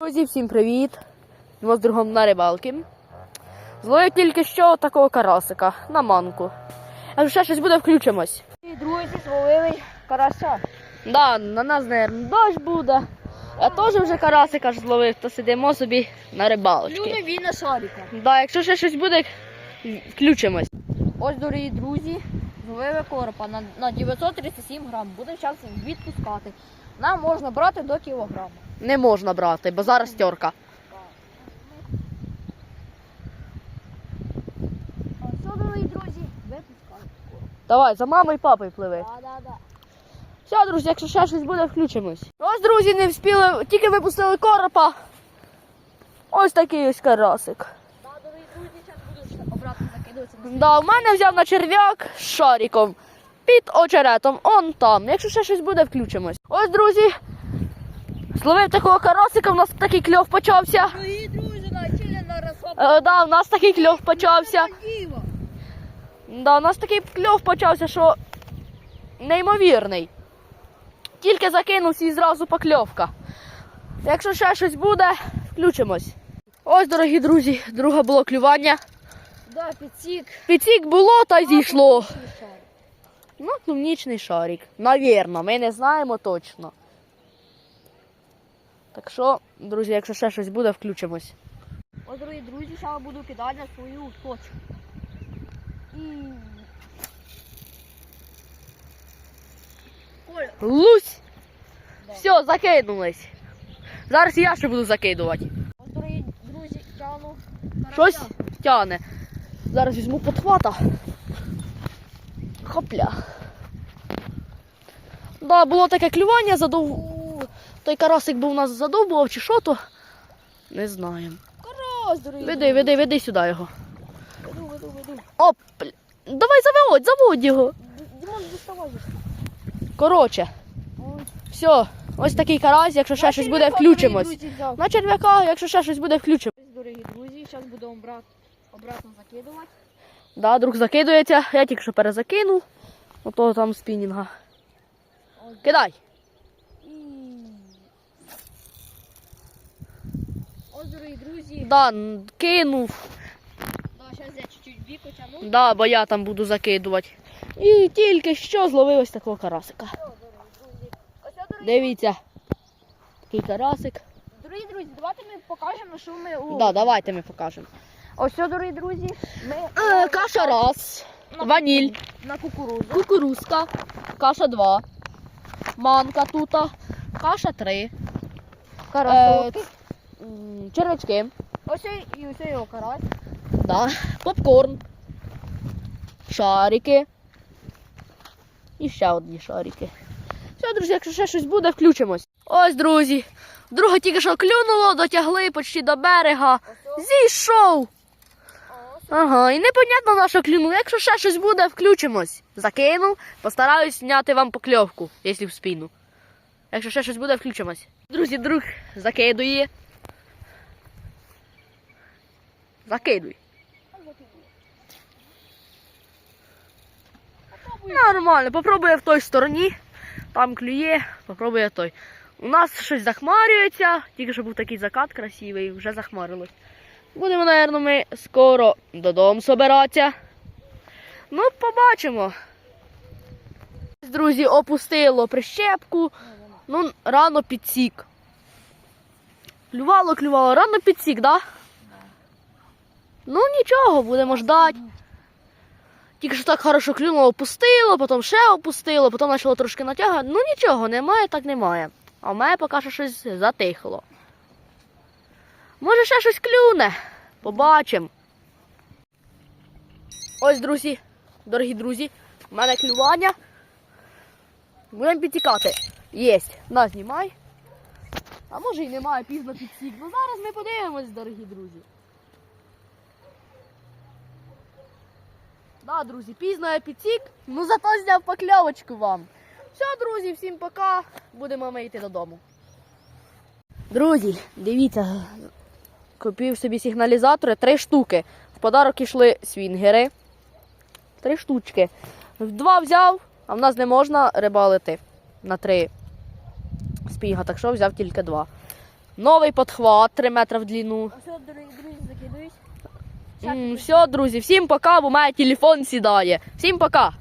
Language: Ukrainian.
Друзі, всім привіт! Ми з другом на рибалки. Зловив тільки що такого карасика на манку. А ще щось буде, включимось. І друзі зловили карася. Да, на нас, мабуть, дощ буде. Я теж вже карасика ж зловив, то сидимо собі на рибалочці. Люди він на шарика. Да, якщо ще щось буде, включимось. Ось, дорогі друзі, зловили коропа на, на 937 грам. Будемо зараз відпускати. Нам можна брати до кілограма. Не можна брати, бо зараз тьорка. Дорогі друзі, випускаємо. Давай, за мамою і папою пливи. Да, да, да. Все, друзі, якщо ще щось буде, включимось. Ось, друзі, не вспіли, тільки випустили коропа. Ось такий ось карасик. Да, дорогі друзі, зараз буду обратно закидуватися. Да, в мене взяв на черв'як з шариком. Під очеретом, он там. Якщо ще щось буде, включимось. Ось, друзі. Зловив такого карасика, у нас такий кльов почався. Е, да, у нас такий кльов почався. Да, у нас такий кльов почався, що неймовірний. Тільки закинувся і зразу покльовка. Якщо ще щось буде, включимось. Ось, дорогі друзі, друге було клювання. Да, підсік. Підсік було та й зійшло. Ну, клубнічний шарик. Навірно, ми не знаємо точно. Так що, друзі, якщо ще щось буде, включимось. Ось, дорогі друзі, зараз буду кидати на свою точку. І... Лусь! Да. Все, закинулись. Зараз я ще буду закидувати. Ось, дорогі друзі, тяну. Щось тяне. Зараз візьму подхвата. Хопля. Да, було таке клювання, задов... той карасик був у нас задовбував чи що то. Не знаємо. Карась, дорогі Веди, веди, веди сюди його. Веду, веду, веду. Оп! Давай заводь, заводь його. Дімон, доставай. Коротше, все, ось такий карась, якщо ще щось буде, включимось. На черв'яка, якщо ще щось буде, включимось. Дорогі друзі, зараз будемо брат, обратно закидувати. Да, друг закидується, я тільки що перезакинув. Ото там спінінга. Кидай. Ось, дорогі друзі. Да, кинув. Да, зараз я чуть-чуть бік потягну. Да, бо я там буду закидувати. І тільки що зловив ось такого карасика. Дивіться. Такий карасик. дорогі друзі, давайте ми покажемо, що ми ловимо. Да, давайте ми покажемо. Ось, дорогі друзі, ми Е, каша раз. на, Ваніль. на кукурудзу. Кукурузка. Каша 2. Манка тута. Каша 3. Карасовки. Червячки. Ось і ось його карась. Да. Попкорн. Шарики. І ще одні шарики. Все, друзі, якщо ще щось буде, включимось. Ось, друзі. Друга тільки що клюнуло, дотягли почти до берега. Зійшов. Ага, і непонятно на що клюнув. Якщо ще щось буде, включимось. Закинув, постараюсь зняти вам покльовку, якщо в спину. Якщо ще щось буде, включимось. Друзі, друг закидує. Закидуй. Нормально, попробує в той стороні. Там клює, попробує той. У нас щось захмарюється, тільки що був такий закат красивий, вже захмарилось. Будемо, мабуть, ми скоро додому собиратися. Ну, побачимо. Друзі, опустило прищепку. Ну, рано підсік. Клювало, клювало, рано підсік, да? Ну нічого, будемо ждати. Тільки що так хорошо клюнуло, опустило, потім ще опустило, потім почало трошки натягати. Ну нічого, немає, так немає. А в мене поки що щось затихло. Може ще щось клюне. Побачимо. Ось, друзі, дорогі друзі, в мене клювання. Будемо підтікати. Єсть. На, знімай. А може і немає, пізно підсік. Ну зараз ми подивимось, дорогі друзі. Да, друзі, пізно я підсік, ну зато зняв покльовочку вам. Все, друзі, всім пока. Будемо ми йти додому. Друзі, дивіться, купив собі сигналізатори, три штуки. В подарок ішли свінгери. Три штучки. Два взяв, а в нас не можна рибалити на три спінга, так що взяв тільки два. Новий подхват 3 метри в длину. А дорогі друзі, закидуюсь. М, Все, друзі, всім пока, бо має телефон сідає. Всім пока.